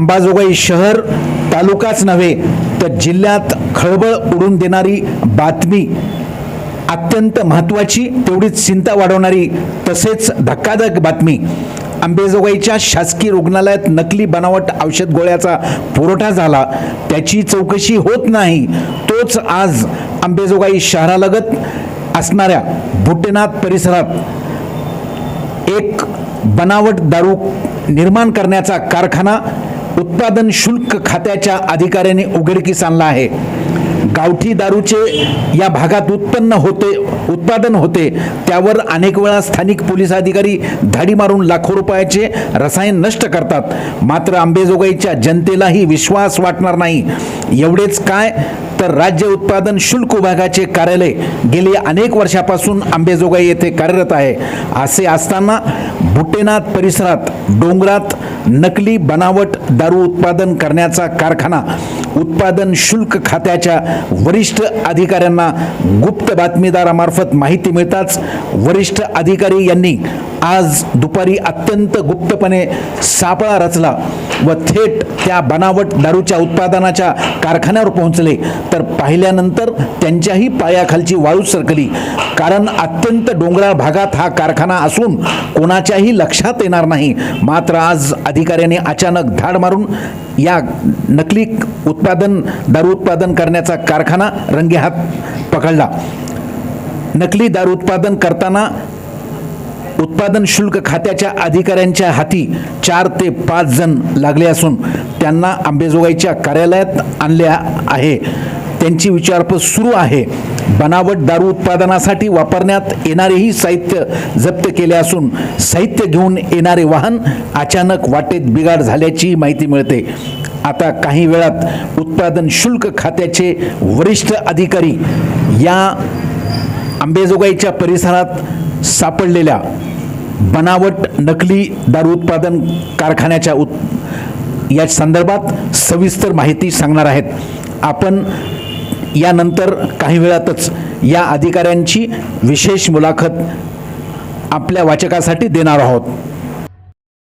अंबाजोगाई शहर तालुकाच नव्हे तर जिल्ह्यात खळबळ उडून देणारी बातमी अत्यंत महत्त्वाची तेवढीच चिंता वाढवणारी तसेच धक्कादायक बातमी. अंबेजोगाईच्या शासकीय रुग्णालयात नकली बनावट औषध गोळ्याचा पुरवठा झाला. त्याची चौकशी होत नाही तोच आज अंबेजोगाई शहरालगत असणाऱ्या भुट्टेनाथ परिसरात एक बनावट दारू निर्माण करण्याचा कारखाना उत्पादन शुल्क खात्याच्या अधिकाऱ्याने उघडकीस आणला आहे. गावठी दारूचे या भागात उत्पन्न होते उत्पादन होते. त्यावर अनेक वेळा स्थानिक पोलीस अधिकारी धाडी मारून लाखो रुपयाचे रसायन नष्ट करतात. मात्र आंबेजोगाईच्या जनतेलाही विश्वास वाटणार नाही. एवढेच काय? तर राज्य उत्पादन शुल्क विभागाचे कार्यालय गेली अनेक वर्षापासून आंबेजोगाई येथे कार्यरत आहे. असे असताना भुटेनाथ परिसरात डोंगरात नकली बनावट दारू उत्पादन करण्याचा कारखाना उत्पादन शुल्क खात्याच्या वरिष्ठ अधिकाऱ्यांना गुप्त बातमीदारामार्फत माहिती मिळताच वरिष्ठ अधिकारी यांनी आज दुपारी अत्यंत गुप्तपणे सापळा रचला. व थेट त्या बनावट दारूच्या उत्पादनाच्या कारखान्यावर पोहोचले. तर पाहिल्यानंतर त्यांच्याही पायाखालची वाळू सरकली. कारण अत्यंत डोंगराळ भागात हा कारखाना असून कोणाच्याही लक्षात येणार नाही. मात्र आज अधिकाऱ्यांनी अचानक धाड मारून या नकली उत्पादन दारू उत्पादन करण्याचा कारखाना रंगेहात पकडला. नकली दारू उत्पादन करताना उत्पादन शुल्क खात्याच्या अधिकाऱ्यांच्या हाती चार ते पाच जण लागले असून त्यांना अंबेजोगाईच्या कार्यालयात आणल्या आहे. त्यांची विचारपूस सुरू आहे. बनावट दारू उत्पादनासाठी वापरण्यात येणारेही साहित्य जप्त केले असून साहित्य घेऊन येणारे वाहन अचानक वाटेत बिघाड झाल्याची माहिती मिळते. आता काही वेळात उत्पादन शुल्क खात्याचे वरिष्ठ अधिकारी या अंबेजोगाईच्या परिसरात सापडलेल्या बनावट नकली दारू उत्पादन कारखान्याच्या उत या संदर्भात सविस्तर माहिती सांगणार आहेत. आपण यानंतर काही वेळातच या अधिकाऱ्यांची विशेष मुलाखत आपल्या वाचकासाठी देणार आहोत.